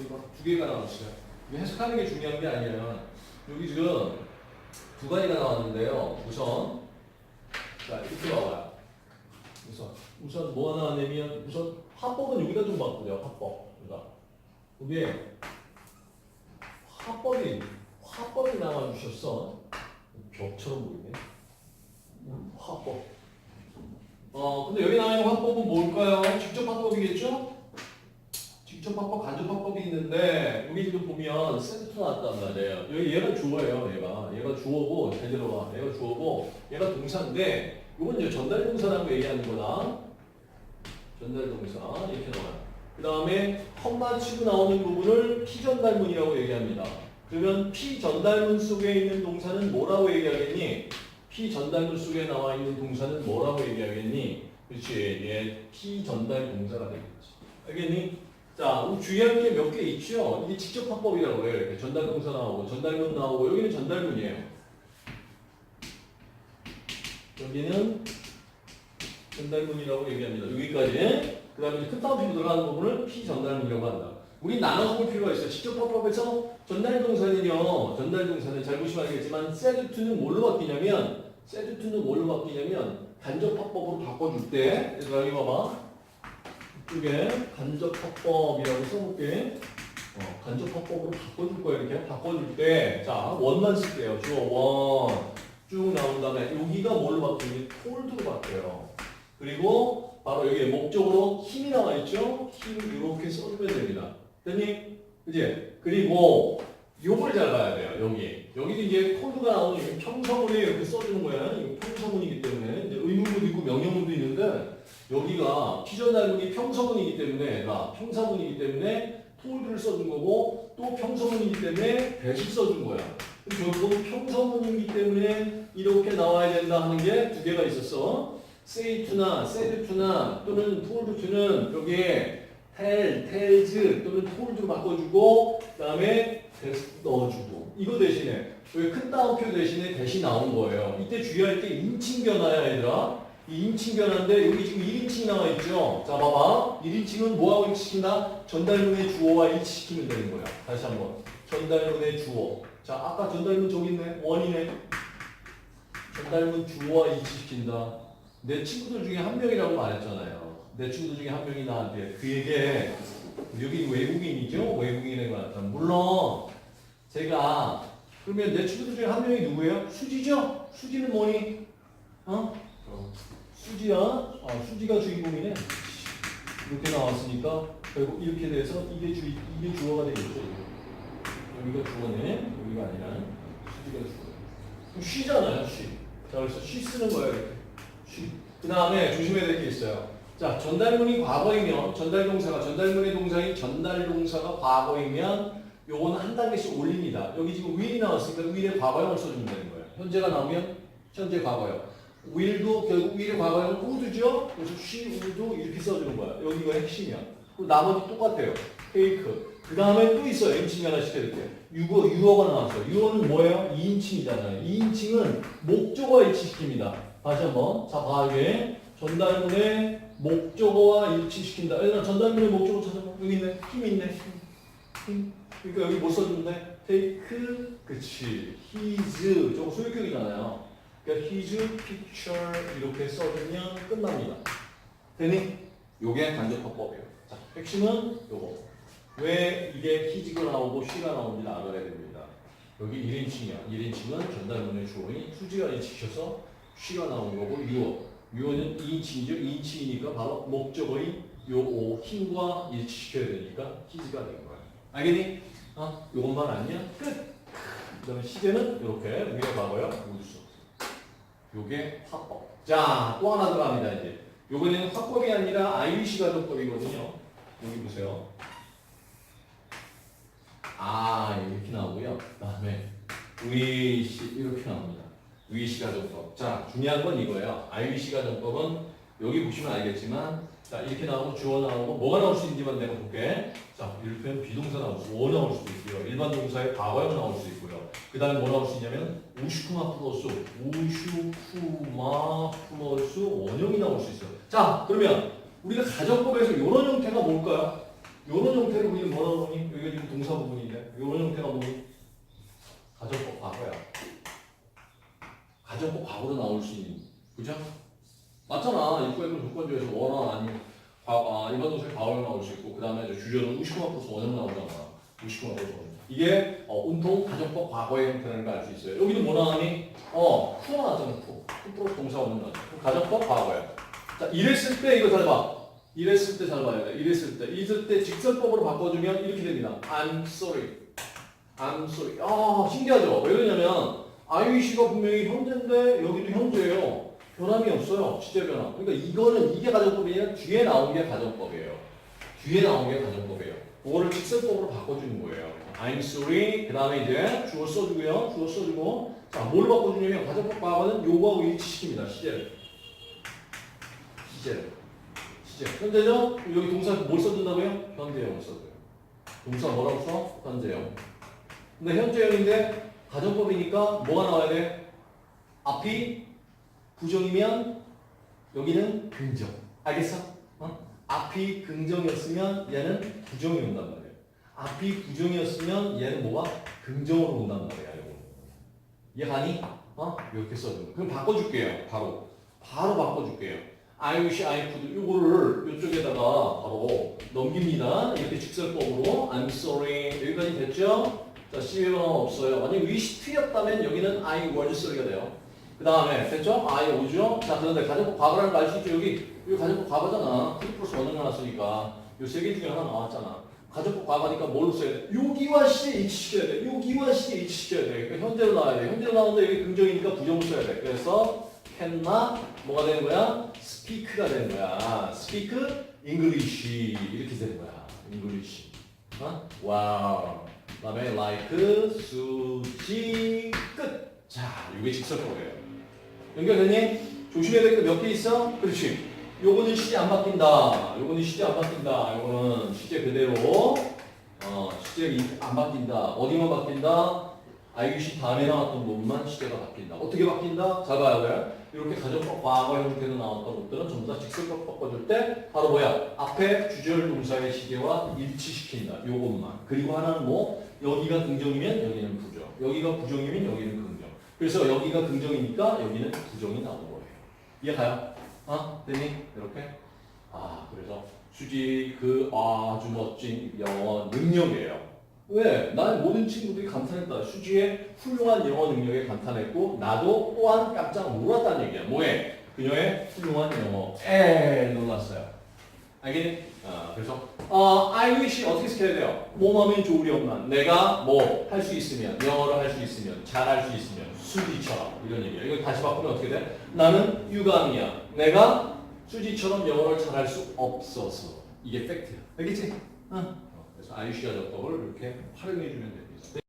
이거 두 개가 나왔어요. 해석하는 게 중요한 게 아니라 여기 지금 두 가지가 나왔는데요. 우선 자 이렇게 나와요. 우선 우선 뭐가 나왔냐면 우선 화법은 여기다 좀 바꾸죠. 화법. 그러니까 이게 화법이 화법이 나와 주셨어. 벽처럼 보이네. 음, 화법. 어 근데 여기 나와 있는 화법은 뭘까요? 직접 화법이겠죠? 직접 화법, 간접 화법이 있는데 여기 지금 보면 센터 나왔단 말이에요. 여기 얘가 주어예요. 얘가 얘가 주어고 잘 들어봐. 얘가 주어고 얘가 동사인데 이건 이제 전달 동사라고 얘기하는 거다. 전달 동사 이렇게 나와요. 그 다음에 컴마 치고 나오는 부분을 피전달문이라고 얘기합니다. 그러면 피전달문 속에 있는 동사는 뭐라고 얘기하겠니? 피전달문 속에 나와 있는 동사는 뭐라고 얘기하겠니? 그렇지. 얘 피전달 동사가 되겠지. 알겠니? 자, 우리 주의할 게 몇 개 있죠? 이게 직접 화법이라고 해요. 이렇게 전달동사 나오고, 전달문 나오고, 여기는 전달문이에요. 여기는 전달문이라고 얘기합니다. 여기까지. 그 다음에 큰 따옴표로 들어가는 부분을 피전달문이라고 한다. 우리 나눠서 볼 필요가 있어요. 직접 화법에서 전달동사는요, 전달동사는 잘 보시면 알겠지만, 세드투는 뭘로 바뀌냐면, 세드투는 뭘로 바뀌냐면, 간접 화법으로 바꿔줄 때, 여기 봐봐. 이쪽에 간접 화법이라고 써볼게. 어, 간접 화법으로 바꿔줄 거야 이렇게 바꿔줄 때, 자 원만 쓸게요. 주어 원. 쭉 나온 다음에 여기가 뭘로 바뀌니? 톨드로 바뀌어요. 그리고 바로 여기 목적으로 힘이 나와 있죠? 힘을 이렇게 써주면 됩니다. 됐니? 그지? 그리고 요걸 잘 봐야 돼요. 여기 여기도 이제 톨드가 나오는 이 평서문에 이렇게 써주는 거야. 이거 평서문이기 때문에 이제 의문문도 있고 명령문도 있는데 여기가 피전달문이 평서문이기 때문에 나 평사문이기 때문에 톨드를 써준 거고 또 평서문이기 때문에 대시 써준 거야. 결국 평서문이기 때문에 이렇게 나와야 된다 하는 게 두 개가 있었어. say to나 said to나 또는 told to는 여기에 tell, tells 또는 told로 바꿔주고 그 다음에 대시 넣어주고 이거 대신에 여기 큰 따옴표 대신에 대시 나온 거예요. 이때 주의할 게 인칭 변화야 얘들아. 이 인칭 변화인데 여기 지금 1인칭 나와 있죠. 자 봐봐. 1인칭은 뭐하고 일치시킨다? 전달문의 주어와 일치시키면 되는 거야. 다시 한번. 전달문의 주어. 자 아까 전달문 저기 있네. 원이네. 전달문 주어와 일치시킨다. 내 친구들 중에 한 명이라고 말했잖아요. 내 친구들 중에 한 명이 나한테 그에게 여기 외국인이죠? 외국인의 나타 물론 제가 그러면 내 친구들 중에 한 명이 누구예요? 수지죠? 수지는 뭐니? 어? 수지야? 아, 수지가 주인공이네. 이렇게 나왔으니까 결국 이렇게 돼서 이게 주 이게 주어가 되겠죠. 여기가 주어네. 여기가 아니라 수지가 주어. 그럼 쉬잖아요, 쉬. 자, 그래서 쉬 쓰는 거예요, 이렇게. 쉬. 그 다음에 조심해야 될 게 있어요. 자, 전달문이 과거이면 전달동사가 전달문의 동사인 전달동사가 과거이면 요거는 한 단계씩 올립니다. 여기 지금 will이 나왔으니까 will의 과거형을 써주면 되는 거예요. 현재가 나오면 현재 과거형. will도 결국 will의 과거형은 would죠? 그래서 she would 이렇게 써주는 거야. 여기가 핵심이야. 그리고 나머지 똑같아요. take. 그 다음에 또 있어요. 인칭 하나 시켜줄게. 유어, 유어가 나왔어요. 유어는 뭐예요? 2인칭이잖아요. 2인칭은 목적어와 일치시킵니다. 다시 한번. 자, 봐, 이게. 전달문의 목적어와 일치시킨다. 얘들아, 전달문의 목적어 찾아봐. 여기 있네. 힘 있네. 힘. 힘. 그러니까 여기 못 써준대. take, 그치. his. 저거 소유격이잖아요. 그러니까 his picture 이렇게 써주면 끝납니다. 되니? 요게 간접화법이에요. 자, 핵심은 요거. 왜 이게 his가 나오고 she가 나오는지 알아야 됩니다. 여기 1인칭이야. 1인칭은 전달문의 주어인 수지가 일치셔서 she가 나온 거고 유어. 유어는 2인칭이죠. 2인칭이니까 바로 목적어인 요 오, 힘과 일치시켜야 되니까 his가 된 거야. 알겠니? 어? 요것만 아니야? 끝! 그 다음에 시제는 이렇게 위에 봐봐요. 우수. 요게 화법. 자, 또 하나 들어갑니다, 이제. 요거는 화법이 아니라 아이리시 가정법이거든요. 여기 보세요. 아, 이렇게 나오고요. 그 다음에 위시 이렇게 나옵니다. 위시 가정법. 자, 중요한 건 이거예요. 아이리시 가정법은 여기 보시면 알겠지만 자, 이렇게 나오고 주어 나오고 뭐가 나올 수 있는지만 내가 볼게. 자, 이를테면 비동사 수, 워 나올 수도 있고요. 일반 동사의 과거형 나올 수 있고요. 그 다음에 뭐 나올 수 있냐면 우슈쿠마 플러스 우슈쿠마 플러스 원형이 나올 수 있어요. 자, 그러면 우리가 가정법에서 이런 형태가 뭘까요? 이런 형태를 우리는 뭐라고 하니? 여기가 동사 부분인데 오늘 형태가 뭐니? 가정법 과거야. 가정법 과거로 나올 수 있는 그죠? 맞잖아. 입구에는 조건 중에서 원어 아니면 과, 아, 일반 동사의 과거로 나올 수 있고 그 다음에 주절은 우시코마 플러스 원형 나오잖아. 우시코마 플러스 원형. 이게 어, 온통 가정법 과거의 형태라는 걸 알 수 있어요. 여기도 뭐 나오니? 어, 쿠어 나잖아. 쿠. 쿠 플러스 동사 원형 나죠. 가정법 과거야. 자, 이랬을 때 이거 잘 봐. 이랬을 때 잘 봐야 돼. 이랬을 때. 이랬을 때 직설법으로 바꿔주면 이렇게 됩니다. I'm sorry. I'm sorry. 아, 신기하죠? 왜 그러냐면, IUC가 분명히 현재인데, 여기도 현재예요. 변함이 없어요. 시제 변함. 그러니까 이거는, 이게 가정법이 아니라 뒤에 나온 게 가정법이에요. 뒤에 나온 게 가정법이에요. 그거를 직설법으로 바꿔주는 거예요. I'm sorry. 그 다음에 이제 주어 써주고요. 주어 써주고. 자, 뭘 바꿔주냐면, 가정법 과거는 요거하고 일치시킵니다. 시제를. 시제를. 시제. 현재죠? 여기 동사 뭘 써준다고요? 현재형을 써줘요. 동사 뭐라고 써? 현재형. 근데 현재형인데 가정법이니까 뭐가 나와야 돼? 앞이 부정이면 여기는 긍정. 알겠어? 어? 앞이 긍정이었으면 얘는 부정이 온단 말이에요. 앞이 부정이었으면 얘는 뭐가 긍정으로 온단 말이야. 이거. 이해가니? 어? 이렇게 써주는. 그럼 바꿔줄게요. 바로. 바로 바꿔줄게요. I wish I could 요거를 이쪽에다가 바로 넘깁니다. 이렇게 직설법으로 I'm sorry 여기까지 됐죠? 자 C가 없어요. 만약 wish to였다면 여기는 I was sorry가 돼요. 그 다음에 됐죠? I was죠? 자 그런데 가정법 과거라는 거 알 수 있죠? 여기 여기 가정법 과거잖아. 프리 플러스 원을 나왔으니까 요 세 개 중에 하나 나왔잖아. 가정법 과거니까 뭘로 써야 돼? 여기와 시제 일치시켜야 돼. 여기와 시제 일치시켜야 돼. 그러니까 현재로 나와야 돼. 현재로 나오는데 여기 긍정이니까 부정을 써야 돼. 그래서 cannot 뭐가 되는 거야? speak가 되는 거야. speak English 이렇게 되는 거야. English. 어? 와우. 그다음에 like 수지 끝. 자, 이게 직설법이에요. 연결되니? 조심해야 될 게 몇 개 있어? 그렇지. 요거는 시제 안 바뀐다. 요거는 시제 안 바뀐다. 요거는 시제 그대로. 어, 시제 안 바뀐다. 어디만 바뀐다? IUC 다음에 나왔던 부분만 시제가 바뀐다. 어떻게 바뀐다? 잘 봐야 돼. 이렇게 가정법 과거 형태로 나왔던 것들은 전부 다 직설법 바꿔줄 때 바로 뭐야? 앞에 주절 동사의 시제와 일치시킨다. 요것만. 그리고 하나는 뭐? 여기가 긍정이면 여기는 부정. 여기가 부정이면 여기는 긍정. 그래서 여기가 긍정이니까 여기는 부정이 나오는 거예요. 이해가요? 어? 됐니? 이렇게? 아, 그래서 수지 그 아주 멋진 영어 능력이에요. 왜? 난 모든 친구들이 감탄했다. 수지의 훌륭한 영어 능력에 감탄했고 나도 또한 깜짝 놀랐다는 얘기야. 뭐해? 그녀의 훌륭한 영어에 놀랐어요. 알겠니? 아, 그래서 어, I wish 어떻게 시켜야 돼요? 뭐하면 좋으련만 내가 뭐 할 수 있으면 영어를 할 수 있으면 잘할 수 있으면 수지처럼 이런 얘기야. 이거 다시 바꾸면 어떻게 돼? 나는 유감이야. 내가 수지처럼 영어를 잘할 수 없어서 이게 팩트야. 알겠지? 어. 그래서 IUC가 적법을 이렇게 활용해 주면 됩니다.